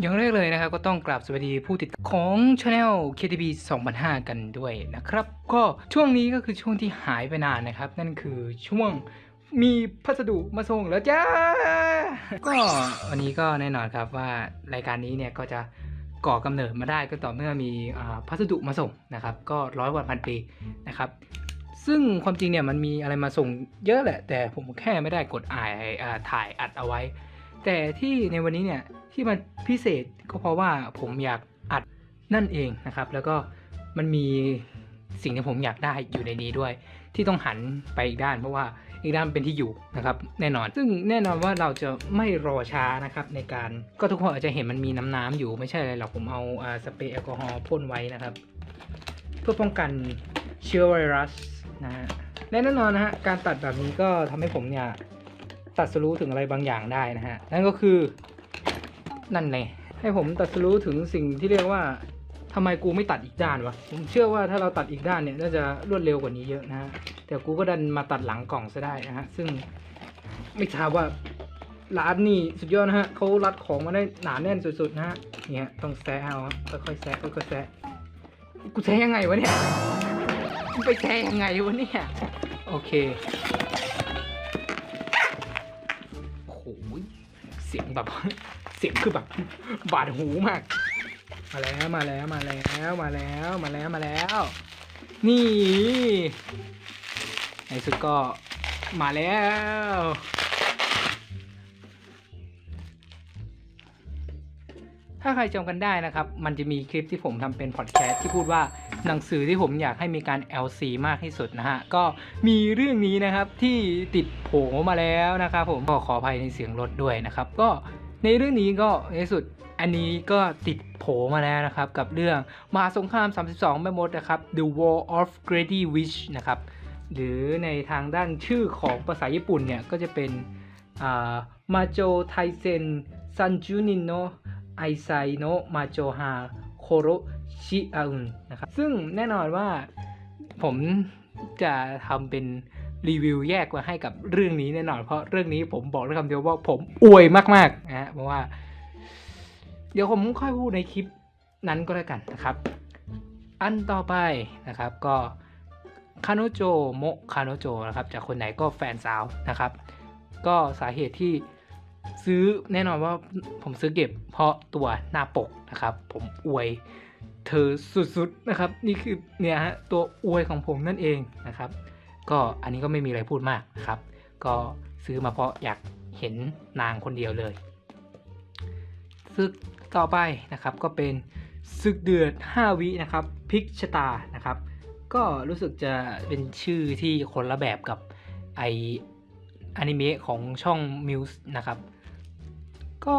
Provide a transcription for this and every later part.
อย่างแรกเลยนะครับก็ต้องกราบสวัสดีผู้ติดตามของ Channel KTB 2005 กันด้วยนะครับ ก็ช่วงนี้ก็คือช่วงที่หายไปนานนะครับ นั่นคือช่วงมีพัสดุมาส่งแล้วจ้า ก็วันนี้ก็แน่นอนครับว่ารายการนี้เนี่ยก็จะก่อกำเนิดมาได้ก็ต่อเมื่อมีอพัสดุมาส่งนะครับ ก็ร้อยกว่าพันปีนะครับ ซึ่งความจริงเนี่ยมันมีอะไรมาส่งเยอะแหละ แต่ผมแค่ไม่ได้กดอ่ายอ่ถ่ายอัดเอาไว้ แต่ที่ในวันนี้เนี่ยที่มันพิเศษก็เพราะว่าผมอยากอัดนั่นเองนะครับ แล้วก็มันมีสิ่งที่ผมอยากได้อยู่ในนี้ด้วย ที่ต้องหันไปอีกด้าน เพราะว่าอีกด้านเป็นที่อยู่นะครับ แน่นอน ซึ่งแน่นอนว่าเราจะไม่รอช้านะครับในการก็ทุกคนอาจจะเห็นมันมีน้ำน้ำๆอยู่ไม่ใช่อะไรหรอกผมเอาสเปรย์แอลกอฮอล์พ่นไว้นะครับ เพื่อป้องกันเชื้อไวรัสนะฮะและแน่นอนนะฮะการตัดแบบนี้ก็ทำให้ผมเนี่ย ตัดสรู้ถึงอะไรบางอย่างได้นะฮะ นั่นก็คือ นั่นเลยให้ผมตัดสรู้ถึงสิ่งที่เรียกว่าทำไมกูไม่ตัดอีกด้านวะ ผมเชื่อว่าถ้าเราตัดอีกด้านเนี่ยน่าจะรวดเร็วกว่านี้เยอะนะฮะ แต่กูก็ดันมาตัดหลังกล่องซะได้นะฮะ ซึ่งไม่ทราบว่าร้านนี่สุดยอดนะฮะเขารัดของมาได้หนาแน่นสุดๆนะฮะ เนี่ยต้องแซะเอาค่อยๆแซะค่อยๆแซะ กูแซะยังไงวะเนี่ย ไปแซะยังไงวะเนี่ย โอเค เสียงแบบ เสียงคือแบบ บาดหูมาก มาแล้วมาแล้วมาแล้วมาแล้วมาแล้วมาแล้ว นี่ในสุดก็มาแล้ว ถ้าใครจำกันได้นะครับ มันจะมีคลิปที่ผมทำเป็นพอดแคสต์ที่พูดว่าหนังสือที่ผมอยากให้มีการ LC มากที่สุดนะฮะ ก็มีเรื่องนี้นะครับที่ติดโผมาแล้วนะครับผมก็ขออภัยในเสียงรถด้วยนะครับ ก็ในเรื่องนี้ก็ในที่สุดอันนี้ก็ติดโผมาแล้วนะครับ กับเรื่องมหาสงคราม 32 แม่มดนะครับ The War of Grady Witch นะครับ หรือในทางด้านชื่อของภาษาญี่ปุ่นเนี่ย ก็จะเป็นมาโจไทเซนซันจูนินโน ไอไซโนมาโจฮาโคโรชิอาอุนนะครับ ซึ่งแน่นอนว่าผมจะทำเป็นรีวิวแยกมาให้กับเรื่องนี้แน่นอน เพราะเรื่องนี้ผมบอกด้คำเดียวว่าผมอวยมากๆนะฮะเพราะว่า เดี๋ยวผมค่อยพูดในคลิปนั้นก็แล้วกันนะครับ อันต่อไปนะครับก็คาโนโจโมคาโนโจนะครับจากคนไหนก็แฟนสาวนะครับ ก็สาเหตุที่ ซื้อแน่นอนว่าผมซื้อเก็บเพราะตัวหน้าปกนะครับ ผมอวยเธอสุดๆนะครับ นี่คือเนี่ยฮะตัวอวยของผมนั่นเองนะครับ ก็อันนี้ก็ไม่มีอะไรพูดมากนะครับ ก็ซื้อมาเพราะอยากเห็นนางคนเดียวเลยซึกต่อไปนะครับก็เป็นซึกเดือด 5 วินะครับพิกชตานะครับ ก็รู้สึกจะเป็นชื่อที่คนละแบบกับไอ อนิเมะของช่องมิวส์นะครับ ก็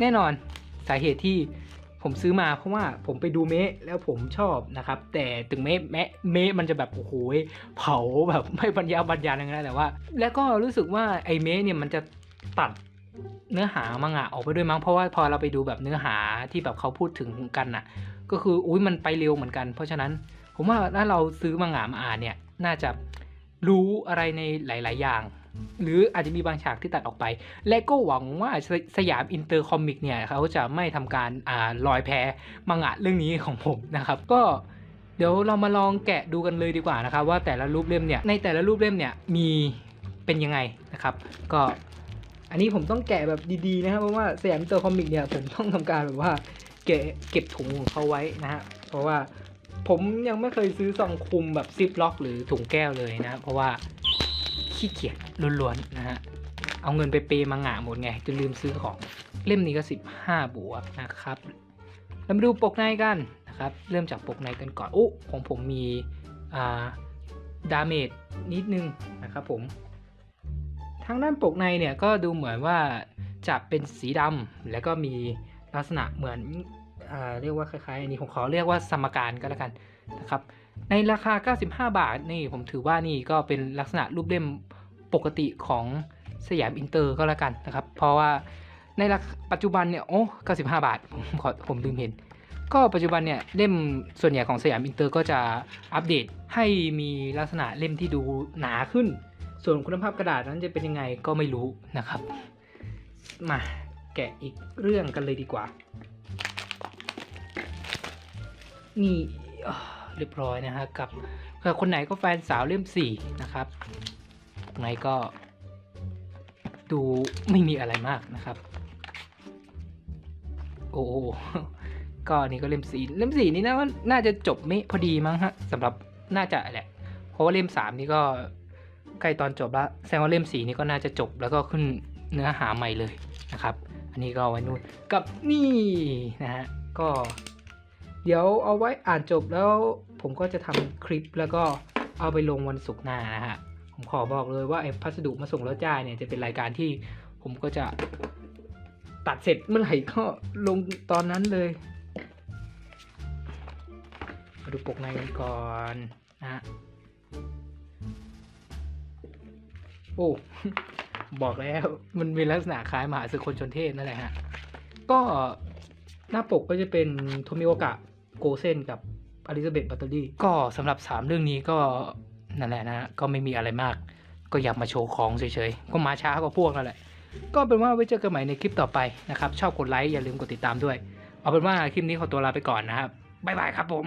แน่นอนสาเหตุที่ผมซื้อมาเพราะว่าผมไปดูเมะแล้วผมชอบนะครับ แต่ถึงเมะแมะเมะมันจะแบบโอ้โหเผาแบบไม่บรรยาบรรยายอะไรแต่ว่า แล้วก็รู้สึกว่าไอเมะเนี่ยมันจะตัดเนื้อหามังงะออกไปด้วยมั้งเพราะว่าพอเราไปดูแบบเนื้อหาที่แบบเขาพูดถึงกันน่ะ ก็คืออุ้ยมันไปเร็วเหมือนกัน เพราะฉะนั้นผมว่าถ้าเราซื้อมังงะมาอ่านเนี่ยน่าจะรู้อะไรในหลาย ๆ อย่าง หรืออาจจะมีบางฉากที่ตัดออกไป และก็หวังว่าสสยามอินเตอร์คอมิกเนี่ยเขาจะไม่ทำการอ่าลอยแพมังงะเรื่องนี้ของผมนะครับก็เดี๋ยวเรามาลองแกะดูกันเลยดีกว่านะครับ ว่าแต่ละรูปเล่มเนี่ยในแต่ละรูปเล่มเนี่ยมีเป็นยังไงนะครับ ก็อันนี้ผมต้องแกะแบบดีๆนะครับเพราะว่าสยามตัวคอมิกเนี่ยผมต้องทำการแบบว่าแกะเก็บถุงของเขาไว้นะฮะเพราะว่าผมยังไม่เคยซื้อซองคุมแบบซิปล็อก หรือถุงแก้วเลยนะเพราะว่า ขี้เกียจล้วนๆนะฮะ เอาเงินไปเปย์มังงะหมดไงจนลืมซื้อของ เล่มนี้ก็ 15 บวกนะครับ เรามาดูปกในกันนะครับ เริ่มจากปกในกันก่อนโอ้ของผมมีดาเมจนิดนึงนะครับผม ทางด้านปกในเนี่ยก็ดูเหมือนว่าจะเป็นสีดำแล้วก็มีลักษณะเหมือน เรียกว่าคล้ายๆอันนี้ผมขอเรียกว่าสมการก็แล้วกันนะครับ ในราคา 95 บาทนี่ผมถือว่านี่ก็เป็นลักษณะรูปเล่มปกติของสยามอินเตอร์ก็แล้วกันนะครับ เพราะว่าในราคาปัจจุบันเนี่ยโอ้95 บาทผมขอผมลืมเห็น ก็ปัจจุบันเนี่ยเล่มส่วนใหญ่ของสยามอินเตอร์ก็จะอัปเดตให้มีลักษณะเล่มที่ดูหนาขึ้น ส่วนคุณภาพกระดาษนั้นจะเป็นยังไงก็ไม่รู้นะครับ มาแกะอีกเรื่องกันเลยดีกว่า นี่เรียบร้อยนะฮะกับคนไหนก็แฟนสาวเล่มสี่นะครับไงก็ ดูไม่มีอะไรมากนะครับ โอ้ก็นนี้ก็เล่มสี่เล่มสี่นี่นะว่าน่าจะจบไม่พอดีมั้งฮะสำหรับน่าจะแหละ เพราะว่าเล่มสามนี่ก็ใกล้ตอนจบแล้วแสดงว่าเล่มสีนี่ก็น่าจะจบแล้วก็ขึ้นเนื้อหาใหม่เลยนะครับ อันนี้ก็ไว้นู่นกับนี่นะฮะก็ เดี๋ยวเอาไว้อ่านจบแล้วผมก็จะทำคลิปแล้วก็เอาไปลงวันศุกร์หน้านะฮะ ผมขอบอกเลยว่าไอ้พัสดุมาส่งแล้วจ่ายเนี่ยจะเป็นรายการที่ผมก็จะตัดเสร็จเมื่อไหร่ก็ลงตอนนั้นเลย มาดูปกในกันก่อนนะฮะ โอ้ บอกแล้วมันมีลักษณะคล้ายมหาสึกคนชนเทศนั่นแหละฮะ ก็หน้าปกก็จะเป็นโทมิโอกะ โกเซนกับอลิซาเบธบัตเตอรี่ก็สำหรับ 3 เรื่องนี้ก็นั่นแหละนะฮะก็ไม่มีอะไรมาก ก็อยากมาโชว์ของเฉยๆ ก็มาช้ากว่าพวกนั่นแหละ ก็เป็นว่าไว้เจอกันใหม่ในคลิปต่อไปนะครับ ชอบกดไลค์อย่าลืมกดติดตามด้วย เอาเป็นว่าคลิปนี้ขอตัวลาไปก่อนนะครับบ๊ายบายครับผม